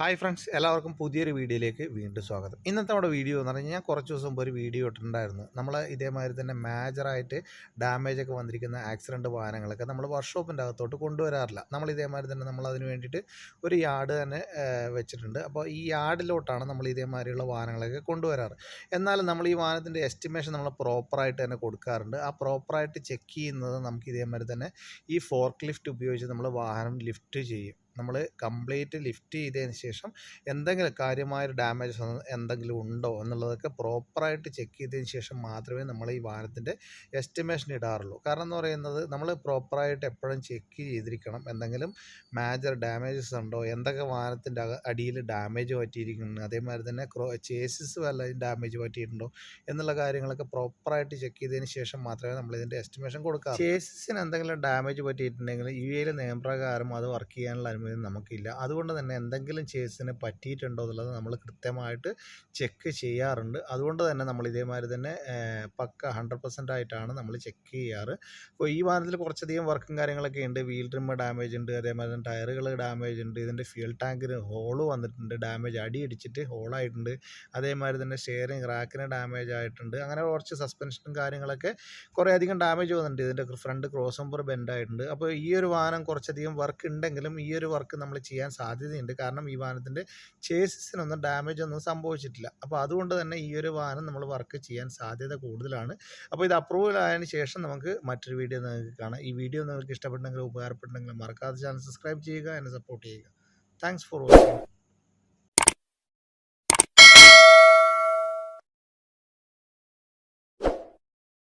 Hi friends എല്ലാവർക്കും പുതിയൊരു വീഡിയോയിലേക്ക് വീണ്ടും സ്വാഗതം. ഇന്നത്തെ നമ്മുടെ വീഡിയോ എന്ന് പറഞ്ഞാൽ ഞാൻ കുറച്ച് ദിവസം മുമ്പ് ഒരു വീഡിയോ ഇട്ടിട്ടുണ്ടായിരുന്നു. നമ്മൾ ഇതേമാതിരി തന്നെ മേജറായിട്ട് ഡാമേജ് ഒക്കെ വന്നിരിക്കുന്ന ആക്സിഡന്റ് വാഹനങ്ങളൊക്കെ നമ്മൾ വർക്ക്ഷോപ്പിന്റെ അകത്തോട്ട് കൊണ്ടുവരാറില്ല. നമ്മൾ ഇതേമാതിരി തന്നെ നമ്മൾ അതിന് വേണ്ടിയിട്ട് ഒരു യാർഡ് തന്നെ വെച്ചിട്ടുണ്ട്. അപ്പോൾ ഈ യാർഡിലോട്ടാണ് നമ്മൾ ഇതേമാതിരിയുള്ള വാഹനങ്ങളൊക്കെ കൊണ്ടുവരാറ്. എന്നാലും നമ്മൾ ഈ വാഹനത്തിന്റെ എസ്റ്റിമേഷൻ നമ്മൾ പ്രോപ്പറായിട്ട് തന്നെ കൊടുക്കാറുണ്ട്. ആ പ്രോപ്പറായിട്ട് ചെക്ക് ചെയ്യുന്നത് നമുക്ക് ഇതേമാതിരി തന്നെ ഈ ഫോർക്ക് ലിഫ്റ്റ് ഉപയോഗിച്ച് നമ്മൾ വാഹനം ലിഫ്റ്റ് ചെയ്യും. നമ്മൾ കംപ്ലീറ്റ് ലിഫ്റ്റ് ചെയ്തതിന് ശേഷം എന്തെങ്കിലും കാര്യമായ ഡാമേജസ് എന്തെങ്കിലും ഉണ്ടോ എന്നുള്ളതൊക്കെ പ്രോപ്പറായിട്ട് ചെക്ക് ചെയ്തതിന് ശേഷം മാത്രമേ നമ്മൾ ഈ വാഹനത്തിന്റെ എസ്റ്റിമേഷൻ ഇടാറുള്ളൂ. കാരണം എന്ന് പറയുന്നത് നമ്മൾ പ്രോപ്പറായിട്ട് എപ്പോഴും ചെക്ക് ചെയ്തിരിക്കണം എന്തെങ്കിലും മേജർ ഡാമേജസ് ഉണ്ടോ എന്തൊക്കെ വാഹനത്തിന്റെ അടിയിൽ ഡാമേജ് പറ്റിയിരിക്കുന്നു അതേമാതിരി തന്നെ ക്രോ ചേസിസ് വല്ല ഡാമേജ് പറ്റിയിട്ടുണ്ടോ എന്നുള്ള കാര്യങ്ങളൊക്കെ പ്രോപ്പറായിട്ട് ചെക്ക് ചെയ്തതിന് ശേഷം മാത്രമേ നമ്മൾ ഇതിന്റെ എസ്റ്റിമേഷൻ കൊടുക്കാറുള്ളൂ. ചേസിന് എന്തെങ്കിലും ഡാമേജ് പറ്റിയിട്ടുണ്ടെങ്കിൽ യു എയിൽ നിയമപ്രകാരം അത് വർക്ക് ചെയ്യാനുള്ള അനുമതി നമുക്കില്ല. അതുകൊണ്ട് തന്നെ എന്തെങ്കിലും ചേസിന് പറ്റിയിട്ടുണ്ടോ എന്നുള്ളത് നമ്മൾ കൃത്യമായിട്ട് ചെക്ക് ചെയ്യാറുണ്ട്. അതുകൊണ്ട് തന്നെ നമ്മൾ ഇതേമാതിരി തന്നെ പക്ക ഹൺഡ്രഡ് പെർസെന്റ് ആയിട്ടാണ് നമ്മൾ ചെക്ക് ചെയ്യാറ്. അപ്പോൾ ഈ വാഹനത്തിൽ കുറച്ചധികം വർക്കും കാര്യങ്ങളൊക്കെ ഉണ്ട്. വീൽ ട്രിമ്മ് ഡാമേജ് ഉണ്ട്. അതേമാതിരി തന്നെ ടയറുകൾ ഡാമേജ് ഉണ്ട്. ഇതിന്റെ ഫ്യൂൽ ടാങ്കിന് ഹോൾ വന്നിട്ടുണ്ട്. ഡാമേജ് അടി അടിച്ചിട്ട് ഹോളായിട്ടുണ്ട് അതേമാതിരി തന്നെ ഷെയറിങ് റാക്കിന് ഡാമേജ് ആയിട്ടുണ്ട്. അങ്ങനെ കുറച്ച് സസ്പെൻഷനും കാര്യങ്ങളൊക്കെ കുറേ അധികം ഡാമേജ് വന്നിട്ടുണ്ട്. ഇതിന്റെ ഫ്രണ്ട് ക്രോസ് നമ്പർ ബെൻഡ് ആയിട്ടുണ്ട്. അപ്പോൾ ഈ ഒരു വാഹനം കുറച്ചധികം വർക്ക് ഉണ്ടെങ്കിലും ഈ ഒരു വർക്ക് നമ്മൾ ചെയ്യാൻ സാധ്യതയുണ്ട്. കാരണം ഈ വാഹനത്തിന്റെ ചേസിസിനൊന്നും ഡാമേജ് ഒന്നും സംഭവിച്ചിട്ടില്ല. അപ്പോൾ അതുകൊണ്ട് തന്നെ ഈ ഒരു വാഹനം നമ്മൾ വർക്ക് ചെയ്യാൻ സാധ്യത കൂടുതലാണ്. അപ്പോൾ ഇത് അപ്രൂവൽ ആയതിനു ശേഷം നമുക്ക് മറ്റൊരു വീഡിയോ നിങ്ങൾക്ക് കാണാം. ഈ വീഡിയോ നിങ്ങൾക്ക് ഇഷ്ടപ്പെട്ടെങ്കിൽ ഉപകാരപ്പെട്ടെങ്കിൽ മറക്കാതെ ചാനൽ സബ്സ്ക്രൈബ് ചെയ്യുക. എന്നെ സപ്പോർട്ട് ചെയ്യുക. Thanks for watching